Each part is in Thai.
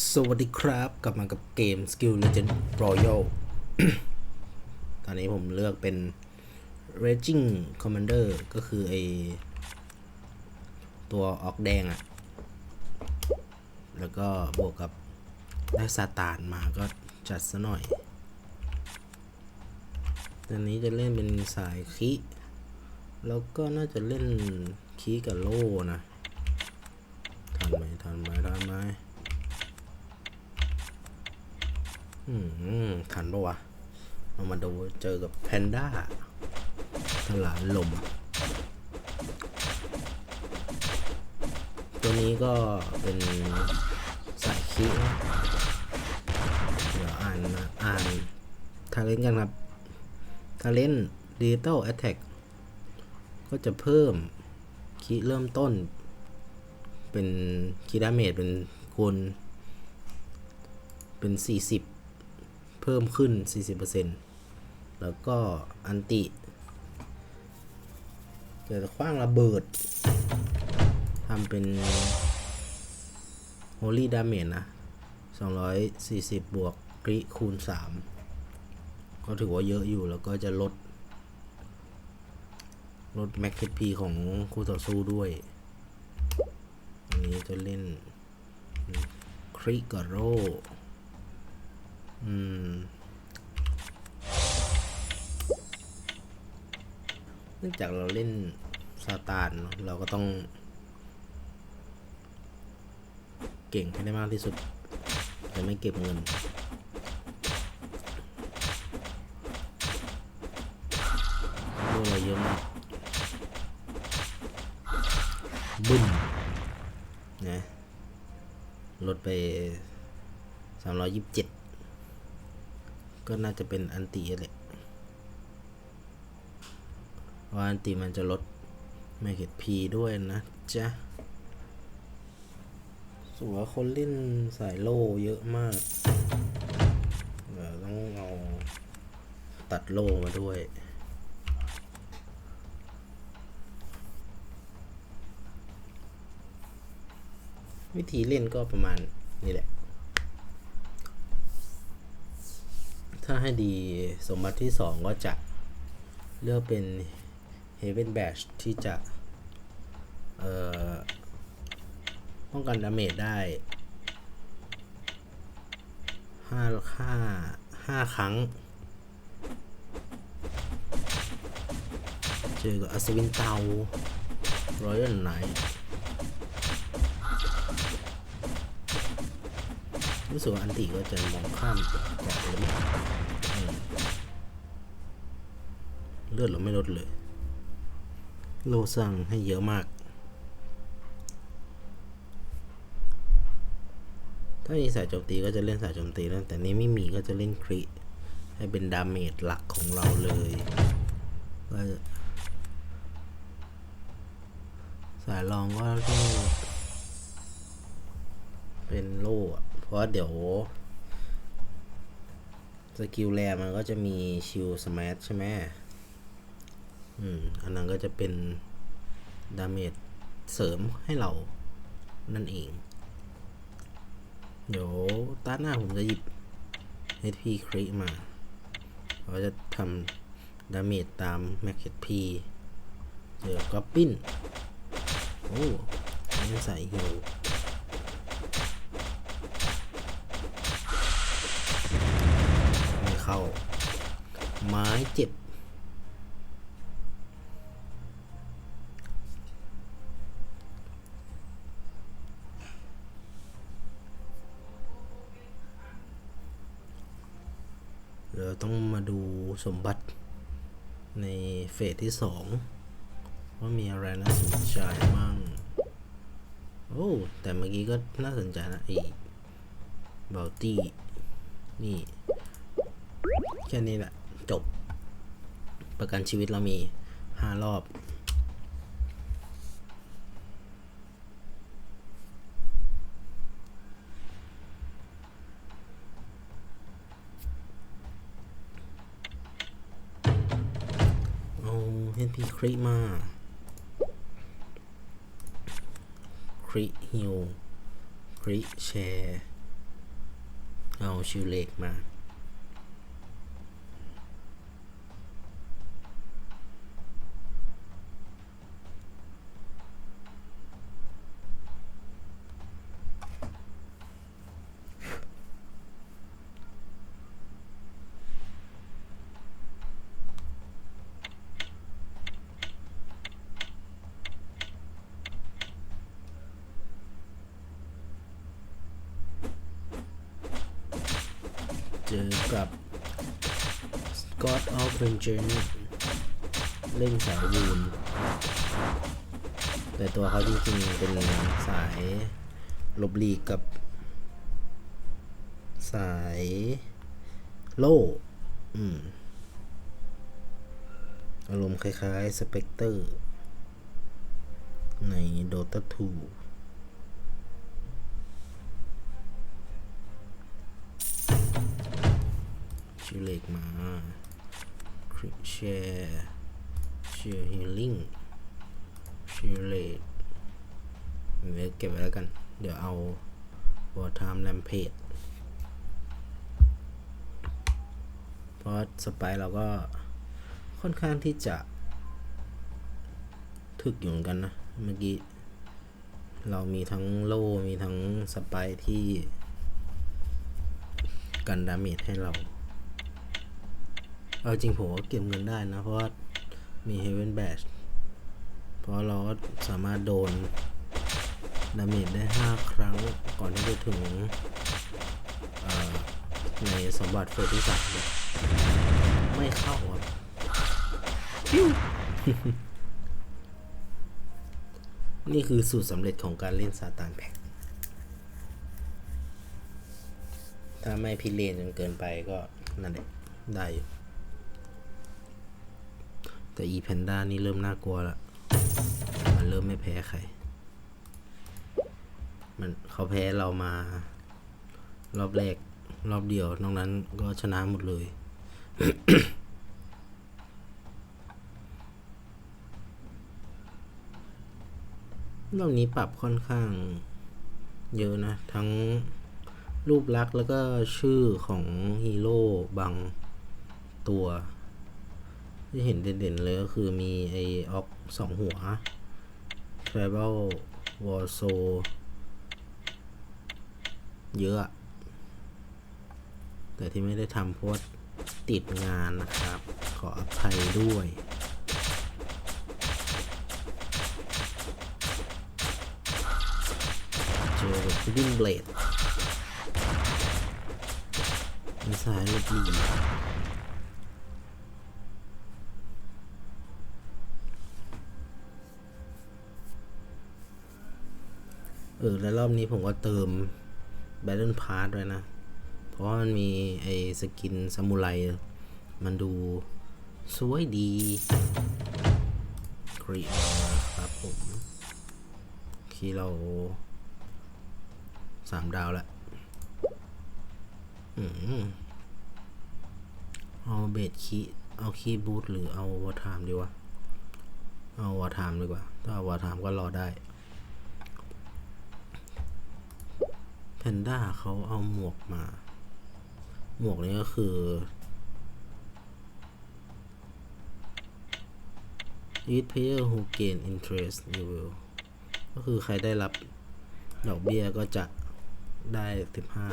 สวัสดีครับ กลับมากับเกม Skill Legend Royal ตอนนี้ผมเลือกเป็น Raging Commander ก็คือไอตัวออกแดงอะแล้วก็บวกกับได้ซาตานมาก็จัดซะหน่อย ตอนนี้จะเล่นเป็นสายคิ แล้วก็น่าจะเล่นคีกับโลนะ ทันไหมทันไหมทันไหม อืมทันปะวะเอามาดูเจอกับแพนด้าตลาลม ตัวนี้ก็เป็นสายคินะเดี๋ยวอ่านนะอ่านทาเลนกันครับทาเลนดิจิตอลแอตแทกก็จะเพิ่มคีเริ่มต้น เป็นคีดาเมจเป็นคูณเป็น 40 เพิ่มขึ้น 40%แล้วก็อันติเกิดคว้างระเบิดทำเป็น Holy Damage นะ 240 บวกกริคูณ 3 ก็ถือว่าเยอะอยู่แล้วก็จะลด ลดแม็กเคพีของคู่ต่อสู้ด้วย อันนี้จะเล่นคริกโร อืมเนื่องจากเราเล่นซาตานเนเราก็ต้อง เก่งให้ได้มากที่สุดแต่ไม่เก็บเงินดูอะไรเยอะมากบึ้มนะลดไป327 ก็น่าจะเป็นอันตีแหละเพราะอันตีมันจะลดแมกเก็ตพีด้วยนะจ๊ะส่วนคนเล่นสายโล่เยอะมากเดี๋ยวต้องเอาตัดโล่มาด้วยวิธีเล่นก็ประมาณนี้แหละ ถ้าให้ดีสมบัติที่สองก็จะเลือกเป็น Heaven Badge ที่จะป้องกันดาเมจได้ห้าห้าห้าครั้ง เจอกับอัศวินเตารอ รู้สึกว่าอันติก็จะมองข้ามเกาะเลยเลือดเราไม่ลดเลย โลสั่งให้เยอะมาก ถ้ามีสายโจมตีก็จะเล่นสายโจมตีแล้วแต่นี้ไม่มีก็จะเล่นคริให้เป็นดาเมจหลักของเราเลยก็จะสายรองก็ต้องเป็นโล่อะ ราะเดี๋ยวสกิลแรมันก็จะมีชิลสมัชใช่ไหมอืม อันนั้นก็จะเป็นดาเมจเสริมให้เรานั่นเอง เดี๋ยวตาหน้าผมจะหยิบ HP คริมาเราจะทำดาเมจตาม m a c เ p เจอก็ปิ้น โอ้ไม่ใส่ฮิวไม่ เข้า ไม้เจ็บ เราต้องมาดูสมบัติในเฟสที่สองว่ามีอะไรน่าสนใจมั่งโอ้ แต่เมื่อกี้ก็น่าสนใจนะไอ้บาตี้นี่ ค่นี้แหละ จบ ประกันชีวิตเรามีห้ารอบ เอาเห็นพี่คริมาคริฮิลคริแชร์ เอาชิวเล็กมา กับ Scott of Vengeance เล่นสายวูน แต่ตัวเขาจริงๆเป็นสายลบลีกกับ สายโล่อืมอารมณ์คล้ายๆ สเปกเตอร์ ใน Dota 2 ชื่อเล็กมาคริแชร์ชื่อฮีลิ่งชื่อเลกเดี๋ยวเก็บไว้แล้วกัน เดี๋ยวเอาวอร์ไทม์แลมเพจเพราะสไปเราก็ค่อนข้างที่จะถึกอยู่เหมือนกันนะ เมื่อกี้ เรามีทั้งโล่ มีทั้งสไปที่กันดาเมจให้เรา เอาจริงผมก็เก็บเงินได้นะ เพราะว่ามี Heaven Badge เพราะเราก็สามารถโดนดาเมจได้ 5 ครั้งก่อนที่จะถึงในสมบัติเฟสที่สามเนี่ยไม่เข้าครับนี่คือสูตรสำเร็จของการเล่นซาตานแพ็กถ้าไม่พิเรนจนเกินไปก็นั่นแหละได้อยู่ แต่อีแพนด้านี่เริ่มน่ากลัวละมันเริ่มไม่แพ้ใคร มันเขาแพ้เรามา รอบแรก รอบเดียวนอกนั้นก็ชนะหมดเลย รอบนี้ปรับค่อนข้างเยอะนะ ทั้งรูปลักษณ์แล้วก็ชื่อของฮีโร่บางตัว ที่เห็นเด่นๆเลยก็คือมีไอออกสองหัว Tribal w a r s o เยอะ แต่ที่ไม่ได้ทำเพราะติดงานนะครับ ขออภัยด้วยเจอกับดินเบลดมีสายลบห เออ แล้วรอบนี้ผมก็เติม Battle Pass ด้วยนะ เพราะมันมีไอ้สกินซามูไร มันดูสวยดีกรีครับผมคีเราสามดาวแล้วอืมเอาเบสคีเอาคีบูทหรือเอาวอร์ไทม์ดีวะ เอาวอร์ไทม์ดีกว่า ถ้าเอาวอร์ไทม์ก็รอได้ แพนด้าเขาเอาหมวกมา หมวกนี้ก็คือ each player who gain interest you will ก็คือใครได้รับดอกเบี้ยก็จะได้สิบห้า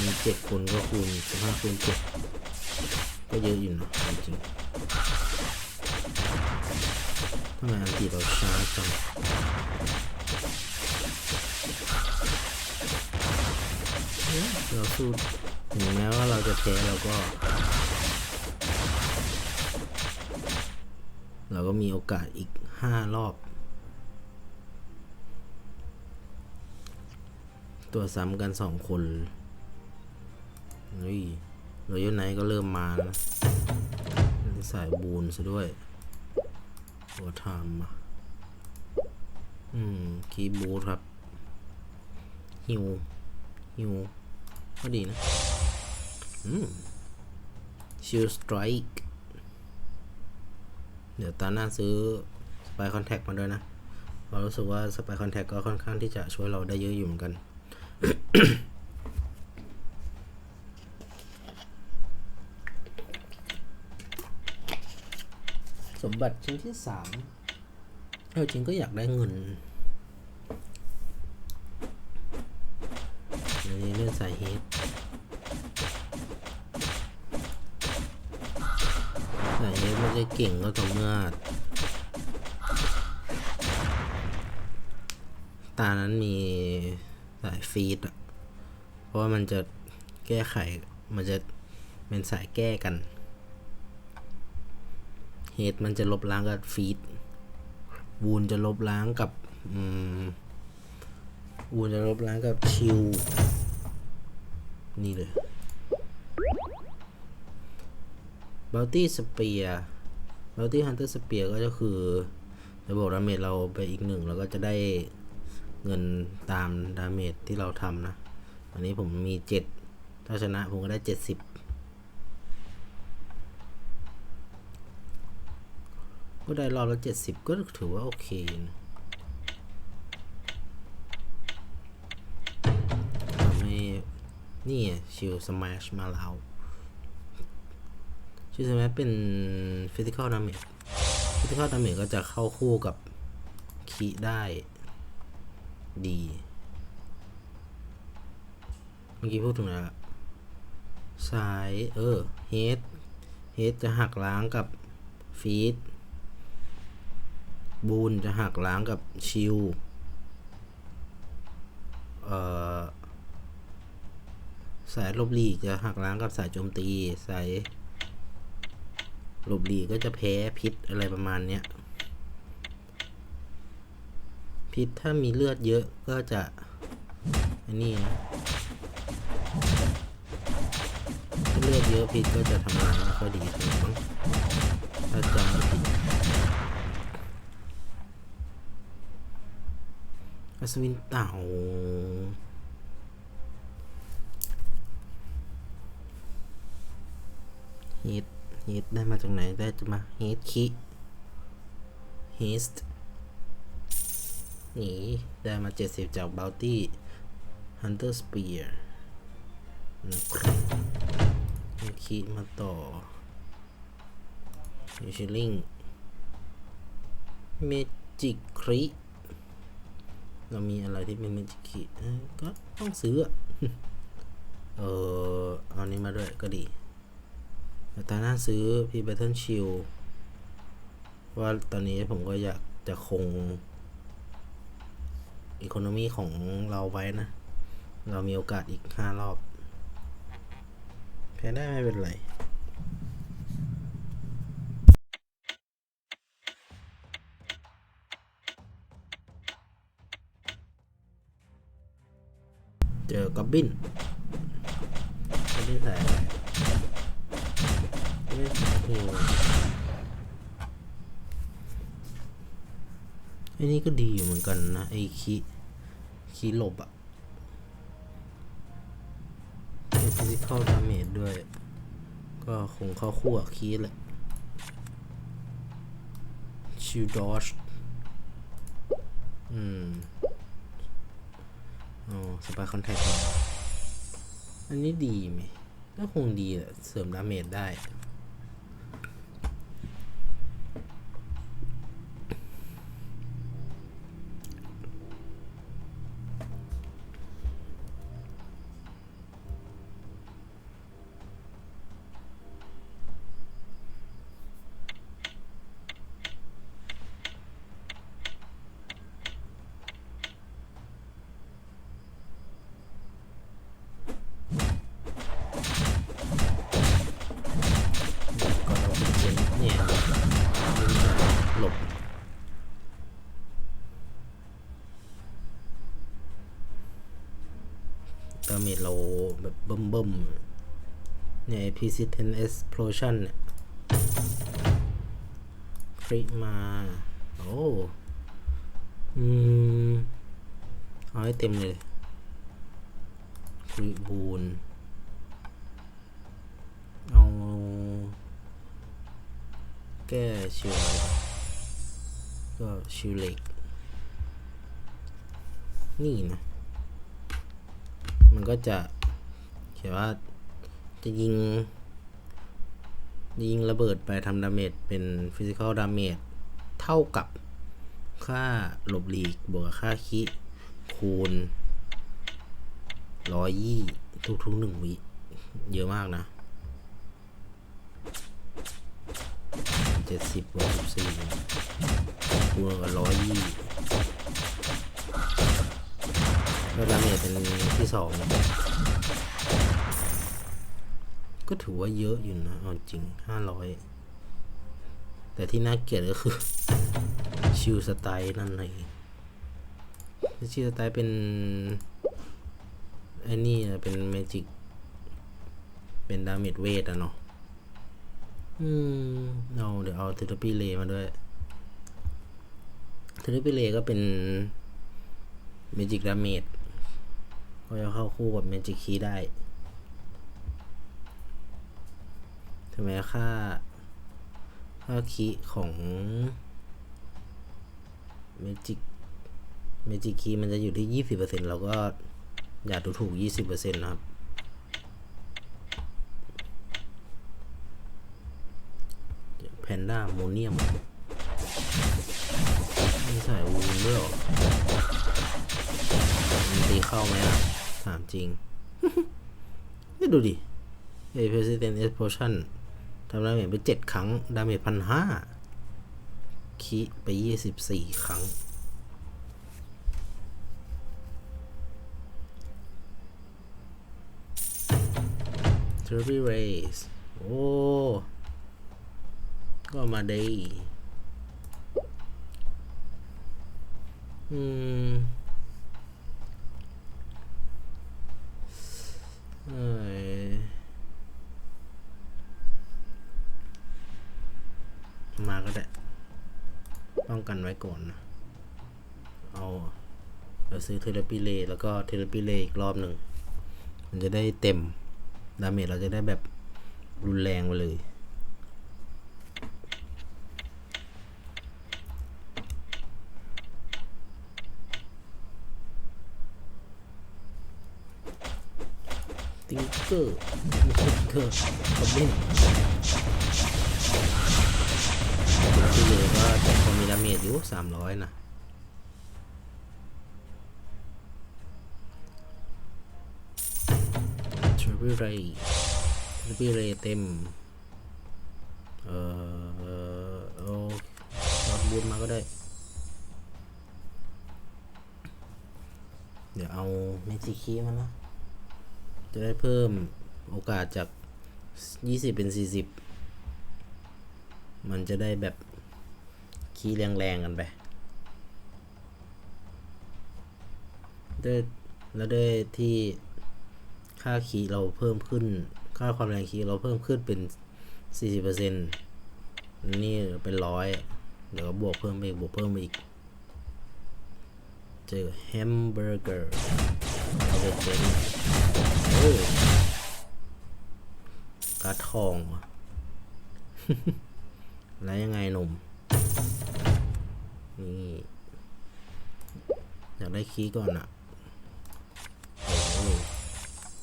มีเจ็ดคนก็คูณสิบห้าคูณเจ็ดก็เยอะอยู่นะจริงทำไมอันตีเราช้าจัง เราสู้ถึงแม้ว่าเราจะแพ้เราก็ เราก็มีโอกาสอีกห้ารอบ ตัวซ้ำกันสองคนเฮ้ยเรายไนก็เริ่มมาแล้วสายบูนซะด้วยหัวทามอืม คีบูครับฮิวฮิว ก็ดีนะชิลสไตร์เดี๋ยวตอนหน้าซื้อสไปคอนแทคมาด้วยนะเรารู้สึกว่าสไปคอนแทคก็ค่อนข้างที่จะช่วยเราได้เยอะอยู่เหมือนกัน สมบัติชิ้นที่สามเราจริงก็อยากได้เงิน อันนี้เรื่องสายเฮดสายเฮดมันจะเก่งก็ต่อเมื่อตานั้นมีสายฟีดเพราะว่ามันจะแก้ไข มันจะเป็นสายแก้กัน เฮดมันจะลบล้างกับฟีดวูนจะลบล้างกับ อืมวูนจะลบล้างกับชิว นี่เลยบัลตี้สเปียร์บัลตี้ฮันเตอร์สเปียร์ก็จะคือจะบอกดาเมจเราไปอีกหนึ่งแล้วก็จะได้เงินตามดาเมจที่เราทำนะ อันนี้ผมมีเจ็ดถ้าชนะผมก็ได้เจ็ดสิบก็ได้รอบละเจ็ดสิบก็ถือว่าโอเคนะ นี่ชิลสมาชมาแล้วชิลสมาชเป็นฟิสิกอลดาเมจฟิสิกอลดาเมจก็จะเข้าคู่กับคีได้ดี เมื่อกี้พูดถึงอะไรสายเออเฮดเฮดจะหักล้างกับฟีดบูนจะหักล้างกับชิลเอ่อ สายลบหลีกจะหักล้างกับสายโจมตี สายลบหลีกก็จะแพ้พิษอะไรประมาณเนี้ย พิษถ้ามีเลือดเยอะก็จะ อันนี้นะถ้าเลือดเยอะพิษก็จะทำงานไม่ค่อยดีเท่าไหร่มั้งถ้าจำไม่ผิดอัศวินเต่า เฮดเฮดได้มาจากไหน ได้จะมาเฮดคิเฮสต์นี่ ได้มา 70 จากบ o ลตี้ฮันเตอร์สเปียร์นะครับฮดคิมาต่อยูชิลิงเมจิกครีเรามีอะไรที่เป็นเมจิกิเอ้ยก็ต้องซื้ออะเออเอานี้มาด้วยก็ดี แต่ตาหน้าซื้อพี่แบทเทิลชิลว่าตอนนี้ผมก็อยากจะคงอีโคโนมีของเราไว้นะ เรามีโอกาสอีกห้ารอบ แพ้ได้ไม่เป็นไรเจอกับบินกับบินสาย ไรกับบินสายฮิวไอ้นี่ก็ดีอยู่เหมือนกันนะ ไอ้คีคีหลบอะเป็นฟิสิคอลดาเมจด้วย ก็คงเข้าคู่กับคีแหละชิลดอชอืมอ๋อสปายคอนแทคอันนี้ดีไหมก็คงดีแหละ เสริมดาเมจได้าเมจเราแบบเบิ่มๆเนี่ย Persistent Explosion เนี่ยฟรีมา โอ้อืมเอาให้เต็มเลยฟรีบูนเอา แก้ชิวอะไรก็ชิวเล็ก นี่นะ มันก็จะเขียนว่าจะยิง ยิงระเบิดไปทำดาเมจเป็นฟิสิกอลดาเมจเท่ากับค่าหลบหลีกบวกค่าคิคูณร้อยยี่ทุกๆหนึ่งวิ เยอะมากนะเจ็ดสิบบวกสิบสี่คูณกับร้อยยี่ ก็ดาเมจเป็นที่สองนะก็ถือว่าเยอะอยู่นะเอาจริงห้าร้อยแต่ที่น่าเกลียดก็คือ ชิวสไตล์นั่นเองชิวสไตล์เป็นไอ้นี่นะเป็นเมจิก เป็นดาเมจเวทอะเนาะอืมเอาเดี๋ยวเอาเทอร์ปีเลมาด้วยเทอร์ปีเลก็เป็นเมจิกดาเมจ ก็จะเข้าคู่กับเมจิกคีได้ถึงแม้ค่า ค่าคีของเมจิกเมจิกคีมันจะอยู่ที่ยี่สิบเปอร์เซ็นต์เราก็อย่าดูถูกยี่สิบเปอร์เซ็นต์นะครับ แพนด้าโมเนียม มีสายวูนด้วยเหรอ มันตีเข้าไหมอะ ถามจริง นี่ดูดิเอ President Explosion ทำดาเมจไปเจ็ดครั้ง ดาเมจพันห้าคีไปยี่สิบสี่ครั้ง t e r r y Rays โอ้ ก็มาดีอืมเอ้ยมาก็ได้ ป้อง กันไว้ก่อนนะเอาเราซื้อเทเลปีเลแล้วก็เทเลปีเลอีกรอบหนึ่ง มันจะได้เต็ม ดาเมจเราจะได้แบบรุนแรงไปเลย ติงเกอร์ติงเกอร์คอมเมน อยู่สามร้อยนะทริปเรย์ทริปเรย์เต็ม เอ่อเอารอดบูนมาก็ได้ เดี๋ยวเอาเมจิคีมานะ จะได้เพิ่มโอกาสจาก 20 เป็น 40 มันจะได้แบบ คีย์แรงๆกันไปด้วยแล้วด้วยที่ค่าคีย์เราเพิ่มขึ้น ค่าความแรงคีย์เราเพิ่มขึ้นเป็น 40%นี่เป็นร้อยเดี๋ยวบวกเพิ่มไปอีกบวกเพิ่มไปอีก เจอแฮมเบอร์เกอร์เอาไปเป็นโอ้การ์ดทองวะแล้วยังไงหนุ่ม นี่อยากได้คีย์ก่อนอะ่ะโอ้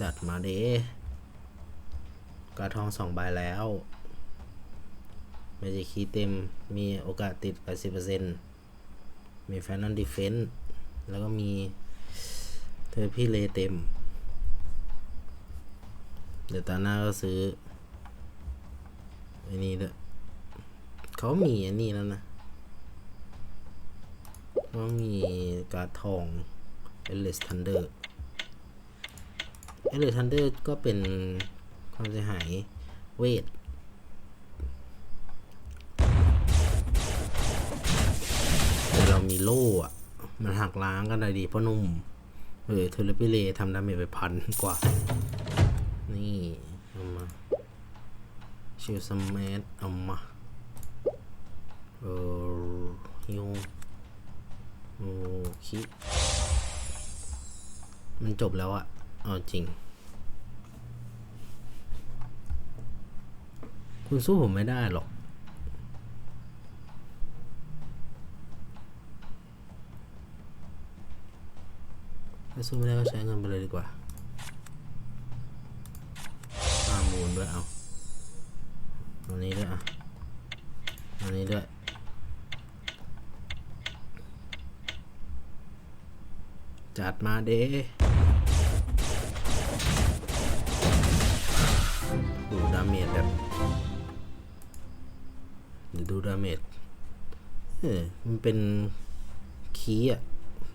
จัดมาเด้การ์ดทองสองใบแล้วเมจิคีย์เต็มมีโอกาสติด 80%มีแฟนน l ดีเฟน s ์แล้วก็มีเธอพี่เลเต็ม เดี๋ยวตาหน้าก็ซื้ออ้นี่ด้วยเขามีอันนี้แล้วนะ เขามีการ์ดทอง e l e s Thunder e l e s Thunder ก็เป็นความเสียหายเวทแต่เรามีโล่อะมันหักล้างกันได้ดีเพราะหนุ่มเออเทเลปิเลทำดาเมจไปพันกว่า นี่ เอามา ชิลสมัทเอามา เออฮิว โอคิมันจบแล้วอะเอาจริง คุณสู้ผมไม่ได้หรอก ถ้าสู้ไม่ได้ก็ใช้เงินไปเลยดีกว่าฟาร์มมูลด้วยเอาตรงนี้ จัดมาเด้โอ้ดาเมจแบบดูดาเมจเออมันเป็นคีอะ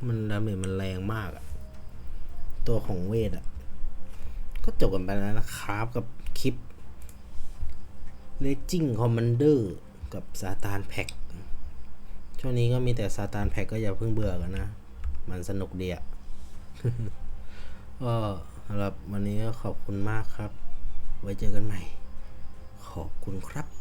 มันดาเมจมันแรงมากอะ ตัวของเวทอะ ก็จบกันไปแล้วนะครับกับคลิปเลจิ n งคอมมานเดอร์กับซาตานแพ็กช่วงนี้ก็มีแต่ซาตานแพ็กก็อย่าเพิ่งเบื่อกันนะ มันสนุกดีอะ ก็สำหรับวันนี้ก็ขอบคุณมากครับ ไว้เจอกันใหม่ ขอบคุณครับ